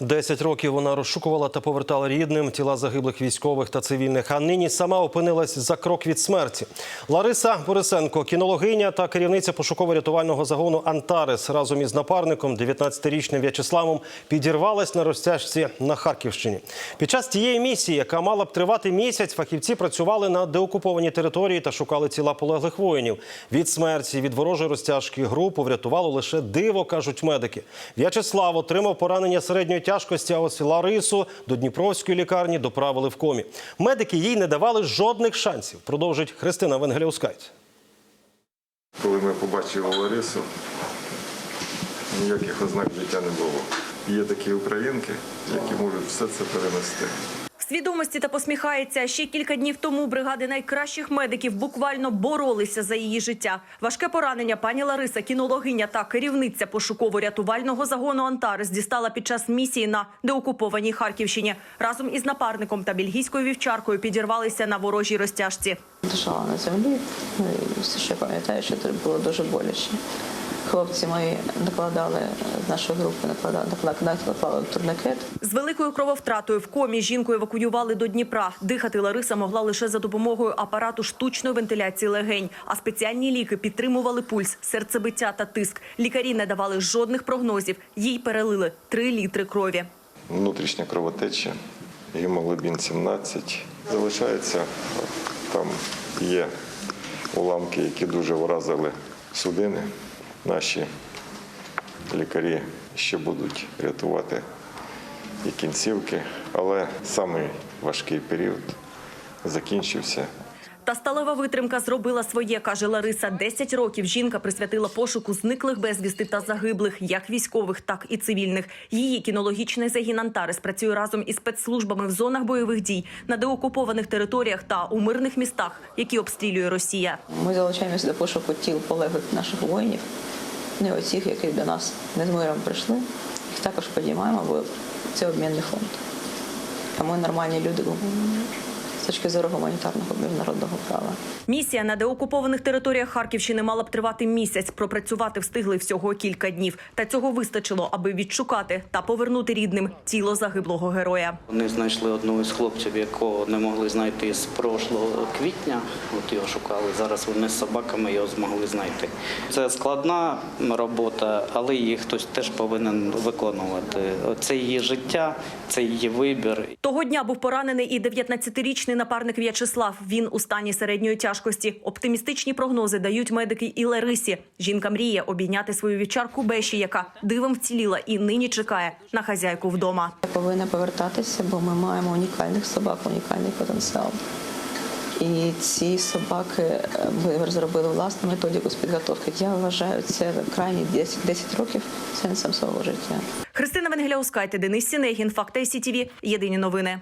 Десять років вона розшукувала та повертала рідним тіла загиблих військових та цивільних. А нині сама опинилась за крок від смерті. Лариса Борисенко, кінологиня та керівниця пошуково-рятувального загону Антарес разом із напарником, 19-річним В'ячеславом, підірвалась на розтяжці на Харківщині. Під час тієї місії, яка мала б тривати місяць, фахівці працювали на деокупованій території та шукали тіла полеглих воїнів. Від смерті, від ворожої розтяжки групу врятувало лише диво, кажуть медики. В'ячеслав отримав поранення середньої тяжкості, а ось Ларису до Дніпровської лікарні доправили в комі. Медики їй не давали жодних шансів. Продовжить Христина Венгеляускайт. Коли ми побачили Ларису, ніяких ознак життя не було. Є такі українки, які можуть все це перенести. Свідомості та посміхається. Ще кілька днів тому бригади найкращих медиків буквально боролися за її життя. Важке поранення пані Лариса, кінологиня та керівниця пошуково-рятувального загону Антарес дістала під час місії на деокупованій Харківщині. Разом із напарником та бельгійською вівчаркою підірвалися на ворожій розтяжці. лежала на землі. Ну все ще пам'ятаю, що це було дуже боляче. Хлопці мої накладали з нашої групи, накладали, накладали, накладали турникет. З великою крововтратою в комі жінку евакуювали до Дніпра. Дихати Лариса могла лише за допомогою апарату штучної вентиляції легень, а спеціальні ліки підтримували пульс, серцебиття та тиск. Лікарі не давали жодних прогнозів. Їй перелили 3 літри крові. Внутрішня кровотеча, гемоглобін 17. Залишається, там є уламки, які дуже вразили судини. Наші лікарі ще будуть рятувати і кінцівки, але самий важкий період закінчився. Та сталева витримка зробила своє, каже Лариса. 10 років жінка присвятила пошуку зниклих безвісти та загиблих, як військових, так і цивільних. Її кінологічний загін Антарес працює разом із спецслужбами в зонах бойових дій на деокупованих територіях та у мирних містах, які обстрілює Росія. Ми залучаємося до пошуку тіл полеглих наших воїнів, не оцих, які до нас не з миром прийшли. Їх також підіймаємо, бо це обмінний фонд. А ми нормальні люди точки зору гуманітарного міжнародного права. Місія на деокупованих територіях Харківщини мала б тривати місяць. Пропрацювати встигли всього кілька днів. Та цього вистачило, аби відшукати та повернути рідним тіло загиблого героя. Вони знайшли одного із хлопців, якого не могли знайти з прошлого квітня. От його шукали. Зараз вони з собаками його змогли знайти. Це складна робота, але її хтось теж повинен виконувати. Це її життя, це її вибір. Того дня був поранений і 19-річний напарник В'ячеслав. Він у стані середньої тяжкості. Оптимістичні прогнози дають медики і Ларисі. Жінка мріє обійняти свою вівчарку Беші, яка дивом вціліла і нині чекає на хазяйку вдома. Я повинна повертатися, бо ми маємо унікальних собак, унікальний потенціал. І ці собаки е, ми розробили власну методику з підготовки. Я вважаю, це крайні 10, 10 років сенсом свого життя. Христина Венгеляускайте, Денис Сінегін, Факти СІТІВІ. Єдині новини.